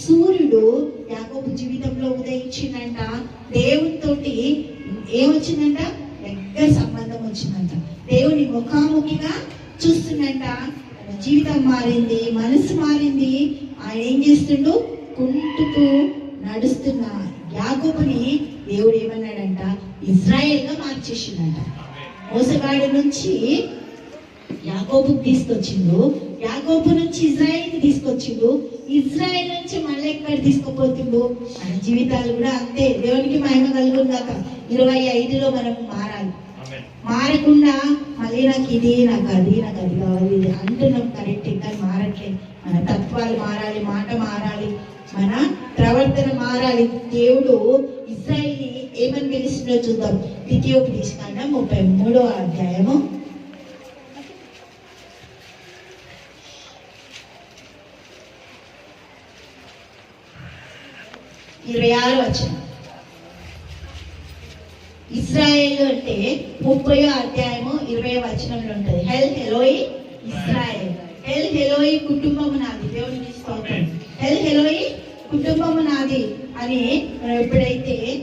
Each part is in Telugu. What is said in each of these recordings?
సూర్యుడు యాకోబు జీవితంలో ఉదయించిందంట. ఏ ఏమొచ్చిందంట? దగ్గర సంబంధం వచ్చిందంట. దేవుని ముఖాముఖిగా చూస్తుందంట. జీవితం మారింది మనసు మారింది. ఆయన ఏం చేస్తుండు? కుంటుతూ నడుస్తున్న యాకోబుని దేవుడు ఏమన్నాడంట? ఇజ్రాయెల్గా మార్చేసిందంట మోసగాడి నుంచి యాకోబుకి తీసుకొచ్చిండు. యాకోబు నుంచి ఇజ్రాయెల్కి తీసుకొచ్చిండు. ఇజ్రాయెల్ నుంచి మళ్ళీ ఎక్కడ తీసుకుపోతుండు? మన జీవితాలు కూడా అంతే. దేవునికి మహిమ కలుగుందాక ఇరవై ఐదులో మనం మారాలి. మారకుండా మళ్ళీ నాకు ఇది నాకు అది నాకు అది కావాలి. ఇది అంటున్నాం కరెక్ట్. కానీ మారట్లేదు మన తత్వాలు మారాలి మాట మారాలి మన ప్రవర్తన మారాలి. దేవుడు ఇజ్రాయిల్ని ఏమని పిలుస్తుందో చూద్దాం. ద్వితీయోపదేశకాండం ముప్పై మూడో అధ్యాయము. ఇరవై ఆరు వచ్చిన ఇస్రాయేల్ అంటే ముప్పై అధ్యాయము ఇరవై వచనంలో ఉంటుంది. హెల్ హెలోయి ఇస్రాయేల్. హెల్ హెలోయి కుటుంబము నాది. దేవుని స్తోత్రం. హెల్ హెలోయి కుటుంబము నాది అని మనం ఎప్పుడైతే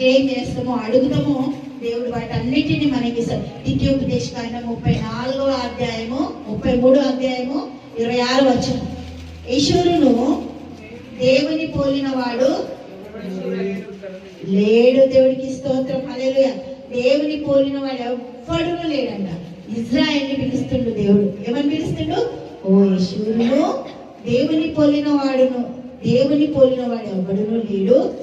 ఏం చేస్తామో అడుగుతామో దేవుడు వాటన్నిటిని మనకి ద్వితీయోపదేశ కాండం ముప్పై నాలుగో అధ్యాయము ముప్పై మూడో అధ్యాయము ఇరవై ఆరు వచనం. ఈశ్వరును దేవుని పోలిన వాడు లేడు దేవుడికి స్తోత్రం. హల్లెలూయా. దేవుని పోలిన వాడు ఎవ్వడును లేడంట. ఇజ్రాయెల్ని పిలుస్తుండు దేవుడు. ఏమని పిలుస్తుండు? ఓ యశూరును దేవుని పోలిన వాడును. దేవుని పోలిన వాడు ఎవడును లేడు.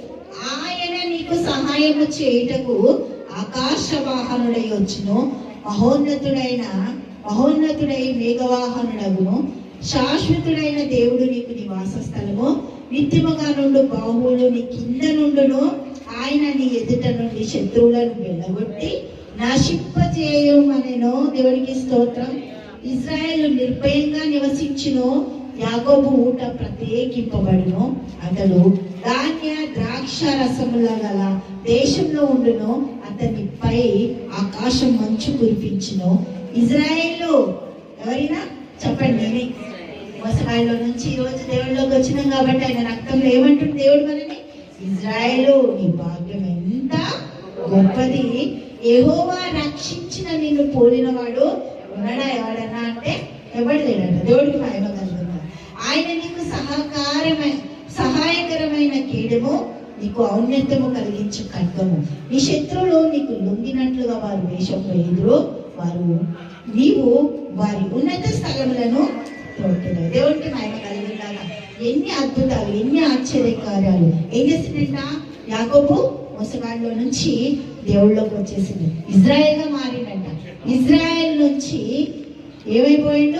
ఆయన నీకు సహాయము చేయుటకు ఆకాశ వాహనుడై వచ్చును. మహోన్నతుడైన మహోన్నతుడై మేఘవాహనుడగును. శాశ్వతుడైన దేవుడు నీకు నివాస స్థలము నిత్యముగా నుండు బాహువులు నీ కింద నుండును. ఆయన నీ ఎదుట నుండి శత్రువులను వెళ్ళగొట్టి నశింపజేయమనెను. దేవునికి స్తోత్రం. ఇజ్రాయెల్ నిర్భయంగా నివసించును. యాగోబు ఊట ప్రత్యేకింపబడును. అతడు ధాన్య ద్రాక్ష రసముల గల దేశంలో ఉండును. అతనిపై ఆకాశం మంచు కురిపించును. ఇజ్రాయెల్లో ఎవరైనా? చెప్పండి అని మోసగాళ్ళలో నుంచి ఈరోజు దేవుడిలోకి దేవుళ్ళలోకి వచ్చినాం కాబట్టి ఆయన రక్తంలో ఏమంటుంది దేవుడు మనని. ఇజ్రాయేలు నీ భాగ్యం ఎంత గొప్పది. ఏహోవా రక్షించిన నిన్ను పోలినవాడు ఉన్నాడా ఎవడన్నా అంటే ఎవడు లేడట. దేవుడికి మహిమ కలుగుతా ఆయన నీకు సహకారమైన సహాయకరమైన కీడము నీకు ఔన్నత్యము కలిగించు ఖడ్గము. నీ శత్రువులు నీకు లొంగినట్లుగా వారు వేషం ఎదురు వారు. నీవు వారి ఉన్నత స్థలములను తోడుతున్నారు. దేవుడికి మహిమ కలిగిందాక ఎన్ని అద్భుతాలు ఎన్ని ఆశ్చర్యకార్యాలు ఏం చేసిందంట? యాకోబు మోసగాడిలో నుంచి దేవుళ్ళలోకి వచ్చేసింది. ఇజ్రాయెల్గా మారిందంట. ఇజ్రాయెల్ నుంచి ఏమైపోయిండు?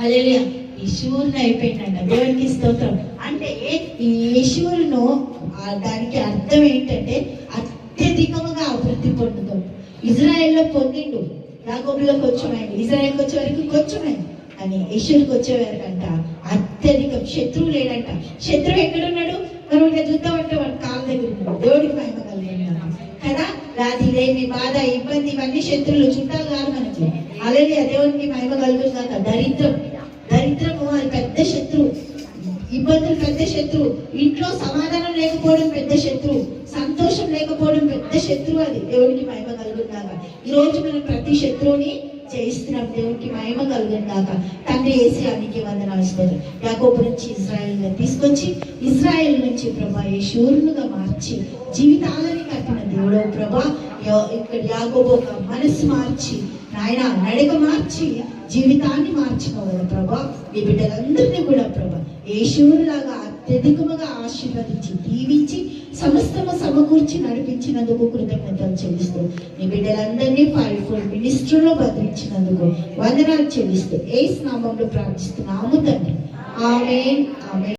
అలెలియా యశూరుని అయిపోయిందంట. దేవునికి స్తోత్రం. అంటే ఈ యశూరును దానికి అర్థం ఏంటంటే అత్యధికముగా అభివృద్ధి పొందుతాడు. ఇజ్రాయెల్లో పొందిండు. యాకోబులోకి వచ్చామైంది ఇజ్రాయెల్కి వచ్చే వరకు కొంచెమైంది అని యశ్వరికి వచ్చే అంట అత్యధికం శత్రువు లేడంట. శత్రువు ఎక్కడున్నాడు? మనం ఇంకా చూద్దామంటే వాడు కాళ్ళ దగ్గర ఉన్నాడు. దేవుడికి మహిమ కదా. వ్యాధి లేని బాధ ఇబ్బంది ఇవన్నీ శత్రువులు చుట్టాలు కాదు మనకి. అలాగే దేవునికి మహిమ కలుగుతుందాక దరిద్రం. దరిద్రము అది పెద్ద శత్రువు. ఇబ్బందులు పెద్ద శత్రువు ఇంట్లో సమాధానం లేకపోవడం పెద్ద శత్రువు సంతోషం లేకపోవడం పెద్ద శత్రువు అది. దేవునికి మహిమ కలుగుతుందాక ఈ రోజు మనం ప్రతి శత్రువుని జయిస్తున్నాం. దేవునికి మహిమ కలుగుతుందాక తండ్రి వేసి అనికి వందనాలు స్తోత్రం యాకోబు నుంచి ఇజ్రాయెల్గా తీసుకొచ్చి ఇజ్రాయెల్ నుంచి ప్రభా యశూరునుగా మార్చి జీవితాలని కట్టిన దేవుడో ప్రభా. యో- ఇక్కడ యాకోబు ఒక మనసు మార్చి ఆయన నడక మార్చి జీవితాన్ని మార్చుకోవాలి ప్రభా. నీ బిడ్డలందరినీ కూడా ప్రభా. యేషూరులాగా అత్యధికముగా ఆశీర్వదించి దీవించి సమస్తము సమకూర్చి నడిపించినందుకు కృతజ్ఞతలు చెల్లిస్తూ నీ బిడ్డలందరినీ ఫైవ్ ఫోర్ మినిస్ట్రీలో భద్రించినందుకు వందనాలు చెల్లిస్తూ ఏ స్నామంలో ప్రార్థిస్తున్నాము తండ్రి. ఆమె ఆమె